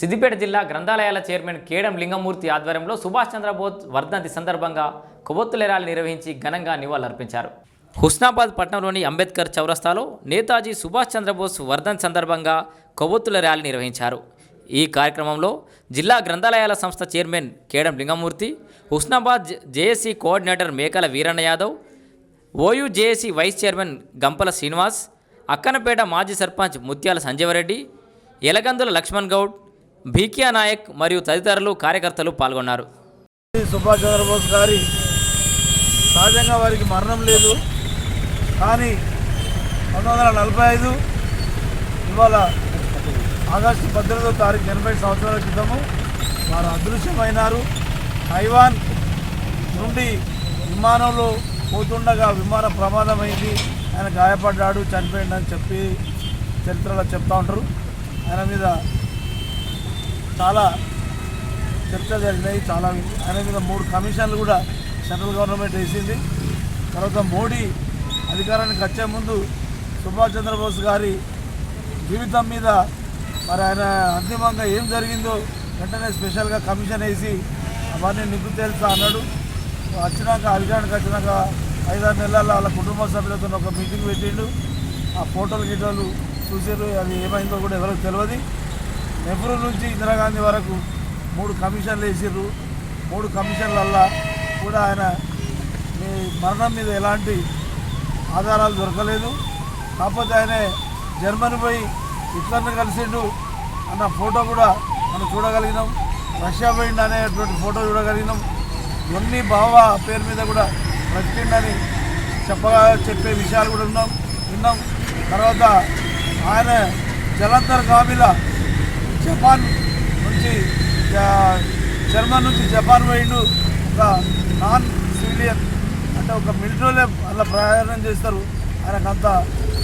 సిద్దిపేట జిల్లా గ్రంథాలయాల చైర్మన్ కేడం లింగమూర్తి ఆధ్వర్యంలో సుభాష్ చంద్రబోస్ వర్ధంతి సందర్భంగా కొవ్వొత్తులెరాలు ర్యాలీ నిర్వహించి ఘనంగా నివాళులర్పించారు. హుస్నాబాద్ పట్టణంలోని అంబేద్కర్ చౌరస్తాలో నేతాజీ సుభాష్ చంద్రబోస్ వర్ధంతి సందర్భంగా కొవ్వొత్తుల ర్యాలీ నిర్వహించారు. ఈ కార్యక్రమంలో జిల్లా గ్రంథాలయాల సంస్థ chairman Kedam Lingamurthy Husnabad JAC coordinator Mekala Veeranna Yadav OU JAC vice chairman Gampala Srinivas Akkanapeta మాజీ సర్పంచ్ ముత్యాల సంజీవరెడ్డి ఎలగందుల లక్ష్మణ్ గౌడ్ భీకియా నాయక్ మరియు తదితరులు కార్యకర్తలు పాల్గొన్నారు. సుభాష్ చంద్రబోస్ గారి సహజంగా వారికి మరణం లేదు. కానీ పంతొమ్మిది వందల నలభై ఐదు ఇవాళ ఆగస్టు పద్దెనిమిదో తారీఖు ఎనభై సంవత్సరాల క్రితము వారు అదృశ్యమైనారు. తైవాన్ నుండి విమానంలో పోతుండగా విమాన ప్రమాదమైంది. ఆయన గాయపడ్డాడు చనిపోయిండని చెప్పి చరిత్రలో చెప్తా ఉంటారు. ఆయన మీద చాలా చర్చ జరిగినాయి చాలా ఆయన మీద మూడు కమిషన్లు కూడా సెంట్రల్ గవర్నమెంట్ వేసింది. తర్వాత మోడీ అధికారానికి వచ్చే ముందు సుభాష్ చంద్రబోస్ గారి జీవితం మీద మరి ఆయన అంతిమంగా ఏం జరిగిందో వెంటనే స్పెషల్గా కమిషన్ వేసి అవన్నీ నిప్పు తేల్చా అన్నాడు. వచ్చినాక అధికారానికి వచ్చినాక ఐదారు నెలల వాళ్ళ కుటుంబ సభ్యులతో ఒక మీటింగ్ పెట్టిండు. ఆ ఫోటోలు గిటోలు చూసారు అది ఏమైందో కూడా ఎవరికి తెలియదు. నెహ్రూ నుంచి ఇందిరాగాంధీ వరకు మూడు కమిషన్లు వేసిర్రు. మూడు కమిషన్లల్లా కూడా ఆయన మీ మరణం మీద ఎలాంటి ఆధారాలు దొరకలేదు. కాకపోతే ఆయన జర్మనీ పోయి హిట్లర్ని కలిసిండు అన్న ఫోటో కూడా మనం చూడగలిగినాం. రష్యా పోయిండు అనేటువంటి ఫోటో చూడగలిగినాం. ఇవన్నీ బావ పేరు మీద కూడా బ్రతికిండని చెప్పగా చెప్పే విషయాలు కూడా ఉన్నాం విన్నాం. తర్వాత ఆయన జలంధర్ గామిలా జపాన్ నుంచి జర్మన్ నుంచి జపాన్ పోయిండు. ఒక నాన్ సివిలియన్ అంటే ఒక మిలిటరీలో అలా ప్రయాణం చేస్తారు. ఆయనకు అంత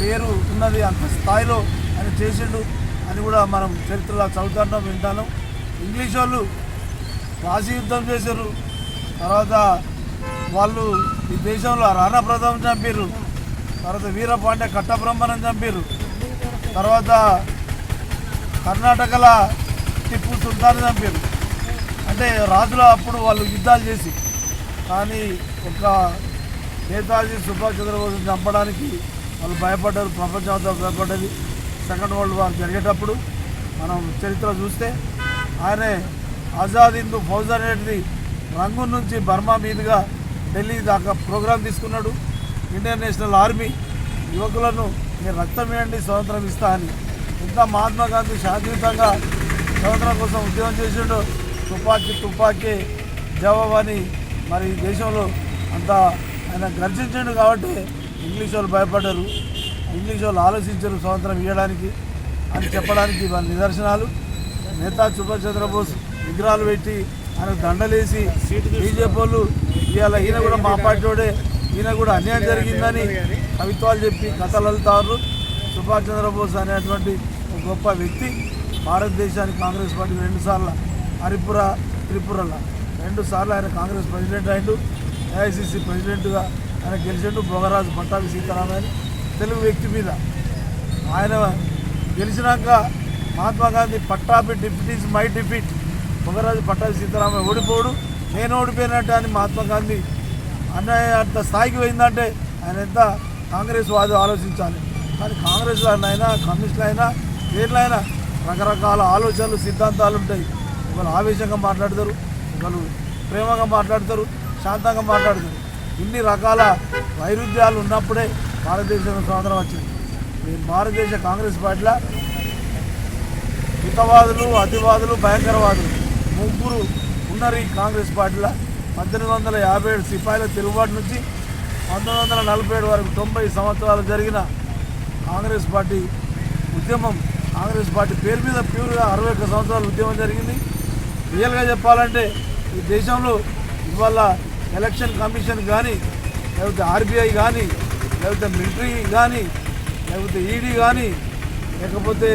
పేరు ఉన్నది అంత స్థాయిలో ఆయన చేసిండు అని కూడా మనం చరిత్రలో చదువుతుంటాం వింటాను. ఇంగ్లీష్ వాళ్ళు రాజీ యుద్ధం చేశారు. తర్వాత వాళ్ళు ఈ దేశంలో రాణా ప్రతాప్ చంపారు తర్వాత వీరపాండ్య కట్టబ్రహ్మణం చంపారు తర్వాత కర్ణాటకలో టిప్పు సుల్తాన్ చంపారు అంటే రాజులు అప్పుడు వాళ్ళు యుద్ధాలు చేసి కానీ ఒక నేతాజీ సుభాష్ చంద్రబోస్ చంపడానికి వాళ్ళు భయపడ్డారు ప్రపంచం అంతా భయపడ్డది. సెకండ్ వరల్డ్ వార్ జరిగేటప్పుడు మనం చరిత్ర చూస్తే ఆయనే ఆజాద్ హిందూ ఫౌజ్ అనేది రంగు నుంచి బర్మా మీదుగా ఢిల్లీ దాకా ప్రోగ్రాం తీసుకున్నాడు. ఇండియన్ నేషనల్ ఆర్మీ యువకులను మీరు రక్తం వేయండి స్వాతంత్రం ఇస్తా అని ఎంత మహాత్మా గాంధీ శాంతియుతంగా స్వతంత్రం కోసం ఉద్యమం చేసిండు. తుపాకీ తుపాకీ జవాబు అని మరి ఈ దేశంలో అంత ఆయన గర్జించిండు కాబట్టి ఇంగ్లీష్ వాళ్ళు భయపడ్డారు. ఇంగ్లీష్ వాళ్ళు ఆలోచించారు స్వతంత్రం ఇవ్వడానికి అని చెప్పడానికి వాళ్ళ నిదర్శనాలు. నేతా సుభాష్ చంద్రబోస్ విగ్రహాలు పెట్టి ఆయన దండలేసి బీజేపీ వాళ్ళు ఇవాళ ఈయన కూడా మా పార్టీ వాడే. ఈయన కూడా అన్యాయం జరిగిందని కవిత్వాలు చెప్పి కథలు వెళ్తారు సుభాష్ చంద్రబోస్ అనేటువంటి గొప్ప వ్యక్తి. భారతదేశానికి కాంగ్రెస్ పార్టీ రెండుసార్లు హరిపుర త్రిపురల. రెండుసార్లు ఆయన కాంగ్రెస్ ప్రెసిడెంట్ అయిండు. ఏఐసిసి ప్రెసిడెంట్గా ఆయన గెలిచిండు భోగరాజు పట్టాభి సీతారామయ్య తెలుగు వ్యక్తి మీద ఆయన గెలిచినాక Mahatma Gandhi Pattabhi deputies my defeat. Bhogaraju Pattabhi Sitaramayya ఓడిపోడు. నేను ఓడిపోయినట్టు అని మహాత్మా గాంధీ అన్నయ్య అంత స్థాయికి పోయిందంటే ఆయన ఎంత కాంగ్రెస్ వాదు ఆలోచించాలి. కానీ కాంగ్రెస్లో అయినా కమ్యూనిస్టులు అయినా దేంట్లో రకరకాల ఆలోచనలు సిద్ధాంతాలు ఉంటాయి. ఒకరు ఆవేశంగా మాట్లాడతారు ఒకరు ప్రేమగా మాట్లాడతారు శాంతంగా మాట్లాడతారు. ఇన్ని రకాల వైరుధ్యాలు ఉన్నప్పుడే భారతదేశంలో స్వాతంత్రం వచ్చింది. భారతదేశ కాంగ్రెస్ పార్టీలో హితవాదులు అతివాదులు భయంకరవాదులు ముగ్గురు ఉన్నారు ఈ కాంగ్రెస్ పార్టీలో పద్దెనిమిది వందల యాభై ఏడు సిపాయిల తిరుగుబాటు నుంచి పంతొమ్మిది వందల నలభై ఏడు వరకు తొంభై సంవత్సరాలు జరిగిన కాంగ్రెస్ పార్టీ ఉద్యమం కాంగ్రెస్ పార్టీ పేరు మీద ప్యూర్గా అరవై ఒక్క సంవత్సరాల ఉద్యమం జరిగింది. రియల్గా చెప్పాలంటే ఈ దేశంలో ఇవాళ ఎలక్షన్ కమిషన్ కానీ లేకపోతే ఆర్బీఐ కానీ లేకపోతే మిలిటరీ కానీ లేకపోతే ఈడీ కానీ లేకపోతే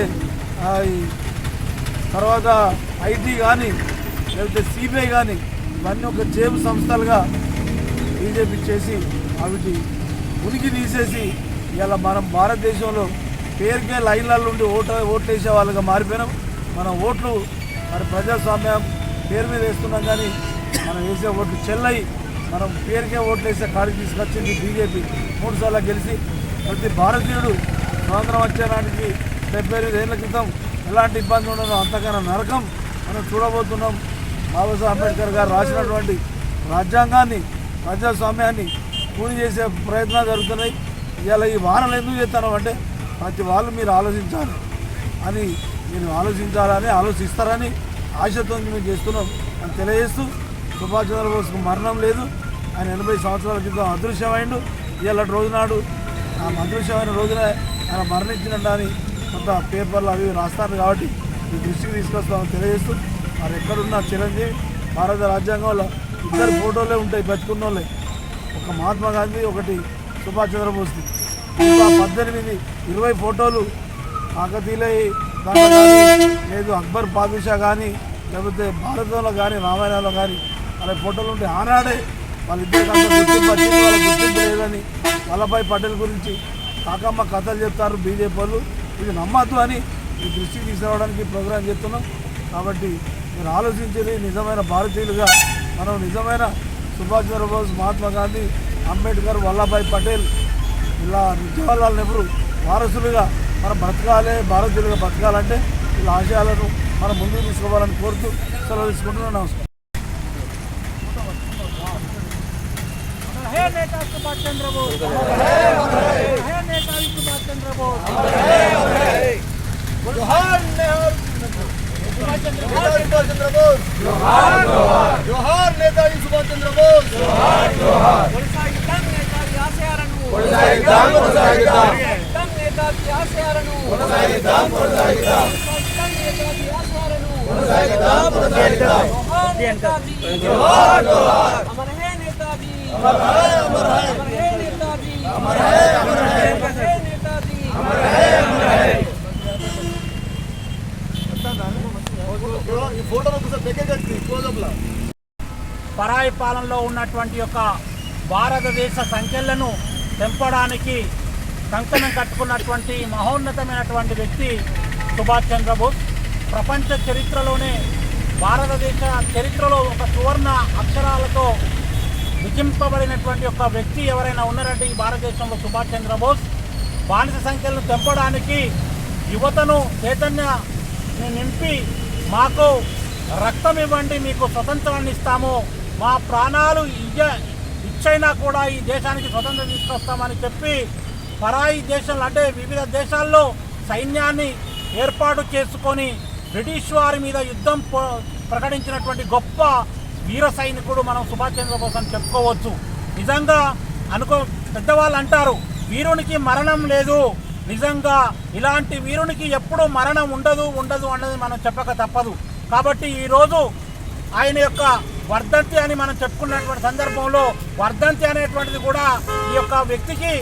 తర్వాత ఐటీ కానీ లేకపోతే సిబిఐ కానీ ఇవన్నీ ఒక జేబు సంస్థలుగా బీజేపీ చేసి వాటి ఉనికి తీసేసి ఇలా మనం భారతదేశంలో పేరుకే లైన్లలో ఉండి ఓట ఓట్లు వేసే వాళ్ళగా మారిపోయినాం. మన ఓట్లు మరి ప్రజాస్వామ్యం పేరు మీద వేస్తున్నాం కానీ మనం వేసే ఓట్లు చెల్లయి మనం పేరుకే ఓట్లు వేసే కాడికి తీసుకొచ్చింది బీజేపీ. మూడుసార్లు గెలిచి ప్రతి భారతీయుడు స్వాతంత్రం వచ్చేనాటికి డెబ్బై ఎనిమిది ఏళ్ళ క్రితం ఎలాంటి ఇబ్బంది ఉండదో అంతకన్నా నరకం మనం చూడబోతున్నాం. బాబాసాహెబ్ అంబేద్కర్ గారు రాసినటువంటి రాజ్యాంగాన్ని ప్రజాస్వామ్యాన్ని పూర్తి చేసే ప్రయత్నాలు జరుగుతున్నాయి. ఇవాళ ఈ వానలు ఎందుకు చేస్తాను అంటే ప్రతి వాళ్ళు మీరు ఆలోచించాలి. అని మీరు ఆలోచించాలని ఆలోచిస్తారని ఆశతో మేము చేస్తున్నాం. అని తెలియజేస్తూ సుభాష్ చంద్రబోస్కు మరణం లేదు. ఆయన ఎనభై సంవత్సరాల క్రితం అదృశ్యమైండు. ఇవాళ రోజునాడు ఆ అదృశ్యమైన రోజున ఆయన మరణించినట్టు కొంత పేపర్లు అవి రాస్తారు కాబట్టి ఈ దృష్టికి తీసుకొస్తామని తెలియజేస్తూ మరి ఎక్కడున్న చిరంజీవి భారత రాజ్యాంగంలో ఇద్దరు ఫోటోలే ఉంటాయి బతుకున్న వాళ్ళే ఒక మహాత్మా గాంధీ ఒకటి సుభాష్ చంద్రబోస్ది. పద్దెనిమిది ఇరవై ఫోటోలు కాకతీయులై లేదు అక్బర్ పాదుషా కానీ లేకపోతే భారతంలో కానీ రామాయణంలో కానీ వాళ్ళ ఫోటోలు ఉంటే ఆనాడే వాళ్ళిద్దరికి అంత గుర్తింపు వచ్చింది వాళ్ళ గుర్తింపు లేదని వల్లభాయ్ పటేల్ గురించి కాకమ్మ కథలు చెప్తారు బీజేపీ వాళ్ళు. ఇది నమ్మద్దు అని ఈ దృష్టికి తీసుకురావడానికి ప్రోగ్రాం చేస్తున్నాం. కాబట్టి మీరు ఆలోచించేది నిజమైన భారతీయులుగా మనం నిజమైన సుభాష్ చంద్రబోస్ మహాత్మా గాంధీ అంబేద్కర్ వల్లభాయ్ పటేల్ ఇలా జవహర్లాల్ నెహ్రూ వారసులుగా మనం బ్రతకాలి భారతీయులుగా బ్రతకాలంటే ఇలా ఆశయాలను మనం ముందుకు తీసుకోవాలని కోరుతూ సెలవు తీసుకుంటున్నాను నమస్కారం है नेता सुभाष चंद्र बोस है नेता सुभाष चंद्र बोस జోహార్ నేతాజీ సుభాష్ చంద్రబోస్ కొనసాగిద్దాం కొనసాగిద్దాం, కొనసాగిద్దాం. కొనసాగిద్దాం నేతాజీ ఆశయాలను కొనసాగిద్దాం, కొనసాగిద్దాం. కొనసాగిద్దాం నేతాజీ ఆశయాలను కొనసాగిద్దాం, కొనసాగిద్దాం. జోహార్ నేతాజీ. జోహార్ జోహార్. అమర్ హే నేతాజీ. అమర్ హై అమర్ హై. అమర్ హే నేతాజీ. అమర్ హై అమర్ హై. అమర్ హే నేతాజీ. ఈ ఫోటో ఒకసారి దగ్గర కట్టి క్లోజప్లా పరాయి పాలనలో ఉన్నటువంటి యొక్క భారతదేశ సంఖ్యలను తెంపడానికి కంకణం కట్టుకున్నటువంటి మహోన్నతమైనటువంటి వ్యక్తి సుభాష్ చంద్రబోస్. ప్రపంచ చరిత్రలోనే భారతదేశ చరిత్రలో ఒక సువర్ణ అక్షరాలతో విజింపబడినటువంటి ఒక వ్యక్తి ఎవరైనా ఉన్నారంటే ఈ భారతదేశంలో సుభాష్ చంద్రబోస్. బానిస సంఖ్యలను తెంపడానికి యువతను చైతన్య నింపి మాకు రక్తం ఇవ్వండి మీకు స్వతంత్రాన్ని ఇస్తాము. మా ప్రాణాలు ఇయ్య ఇచ్చైనా కూడా ఈ దేశానికి స్వతంత్రం తీసుకొస్తామని చెప్పి పరాయి దేశాలు అంటే వివిధ దేశాల్లో సైన్యాన్ని ఏర్పాటు చేసుకొని బ్రిటిష్ వారి మీద యుద్ధం ప్రకటించినటువంటి గొప్ప వీర సైనికుడు మనం సుభాష్ చంద్రబోస్ అని చెప్పుకోవచ్చు. నిజంగా అనుకో పెద్దవాళ్ళు అంటారు వీరునికి మరణం లేదు. నిజంగా ఇలాంటి వీరునికి ఎప్పుడూ మరణం ఉండదు ఉండదు అన్నది మనం చెప్పక తప్పదు. కాబట్టి ఈరోజు ఆయన యొక్క వర్ధంతి అని మనం చెప్పుకున్నటువంటి సందర్భంలో వర్ధంతి అనేటువంటిది కూడా ఈ యొక్క వ్యక్తికి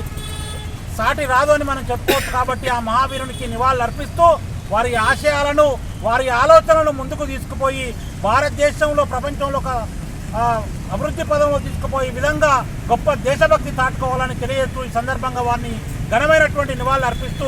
సాటి రాదు అని మనం చెప్పుకోవచ్చు కాబట్టి ఆ మహావీరునికి నివాళులు అర్పిస్తూ వారి ఆశయాలను వారి ఆలోచనలను ముందుకు తీసుకుపోయి భారతదేశంలో ప్రపంచంలో ఒక అభివృద్ధి పదంలో తీసుకుపోయే విధంగా గొప్ప దేశభక్తి చాటుకోవాలని తెలియజేస్తూ ఈ సందర్భంగా వారిని ఘనమైనటువంటి నివాళులు అర్పిస్తూ